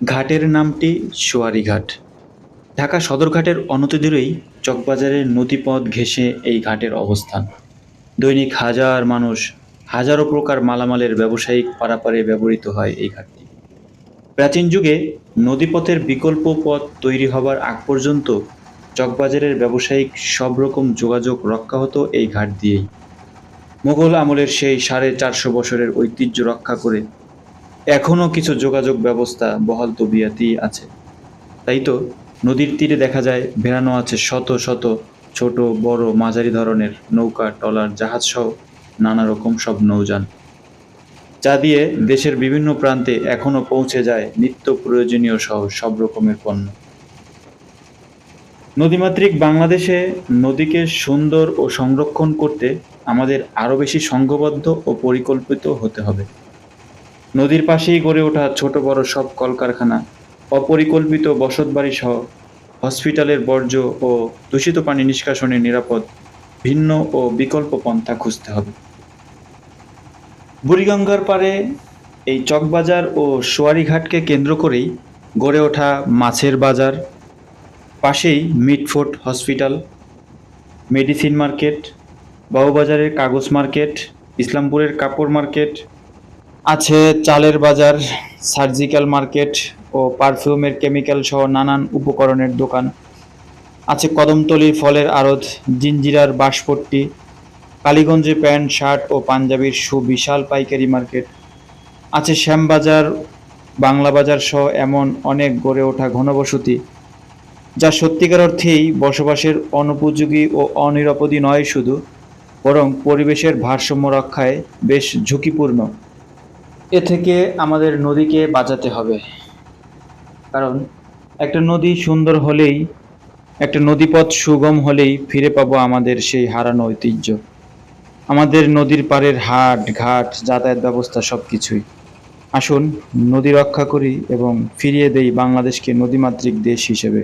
ঘাটের নামটি সোয়ারি ঘাট ঢাকা সদরঘাটের অনতিদূরেই চকবাজারের নদীপথ ঘেঁষে এই ঘাটের অবস্থান। দৈনিক হাজার মানুষ হাজারো প্রকার মালামালের ব্যবসায়িক পারাপারে ব্যবহৃত হয় এই ঘাটটি। প্রাচীন যুগে নদীপথের বিকল্প পথ তৈরি হবার আগ পর্যন্ত চকবাজারের ব্যবসায়িক সব রকম যোগাযোগ রক্ষা হতো এই ঘাট দিয়েই। মোগল আমলের সেই সাড়ে চারশো বছরের ঐতিহ্য রক্ষা করে এখনও কিছু যোগাযোগ ব্যবস্থা বহাল তবিয়াতেই আছে। তাই তো নদীর তীরে দেখা যায়, ভেড়ানো আছে শত শত ছোট, বড়, মাঝারি ধরনের নৌকা, ট্রলার, জাহাজ সহ নানা রকম সব নৌযান। যা দিয়ে দেশের বিভিন্ন প্রান্তে এখনও পৌঁছে যায় নিত্য প্রয়োজনীয় সহ সব রকমের পণ্য। নদীমাতৃক বাংলাদেশে নদীকে সুন্দর ও সংরক্ষণ করতে আমাদের আরও বেশি সংঘবদ্ধ ও পরিকল্পিত হতে হবে। নদীর পাশেই গড়ে ওঠা ছোট বড় সব কলকারখানা, অপরিকল্পিত বসতবাড়ি সহ হসপিটালের বর্জ্য ও দূষিত পানি নিষ্কাশনের নিরাপদ, ভিন্ন ও বিকল্প পন্থা খুঁজতে হবে। বুড়িগঙ্গার পারে এই চকবাজার ও সোয়ারিঘাটকে কেন্দ্র করেই গড়ে ওঠা মাছের বাজার, পাশেই মিটফোর্ট হসপিটাল, মেডিসিন মার্কেট, বাউবাজারের কাগজ মার্কেট, ইসলামপুরের কাপড় মার্কেট আছে চালের বাজার, সার্জিক্যাল মার্কেট ও পারফিউমের কেমিক্যাল সহ নানান উপকরণের দোকান। আছে কদমতলির ফলের আড়ত জিঞ্জিরার বাঁশপট্টি, কালীগঞ্জে প্যান্ট, শার্ট ও পাঞ্জাবির সুবিশাল পাইকারি মার্কেট। আছে শ্যামবাজার বাংলা বাজার সহ এমন অনেক গড়ে ওঠা ঘনবসতি, যা সত্যিকার অর্থেই বসবাসের অনুপযোগী ও অনিরাপদই নয় শুধু, বরং পরিবেশের ভারসাম্য রক্ষায় বেশ ঝুঁকিপূর্ণ। এ থেকে আমাদের নদীকে বাঁচাতে হবে। কারণ একটা নদী সুন্দর হলেই, একটা নদীপথ সুগম হলেই ফিরে পাবো আমাদের সেই হারানো ঐতিহ্য। আমাদের নদীর পাড়ের হাট, ঘাট, যাতায়াত ব্যবস্থা সব কিছুই আসুন নদী রক্ষা করি এবং ফিরিয়ে দেই বাংলাদেশকে নদীমাতৃক দেশ হিসেবে।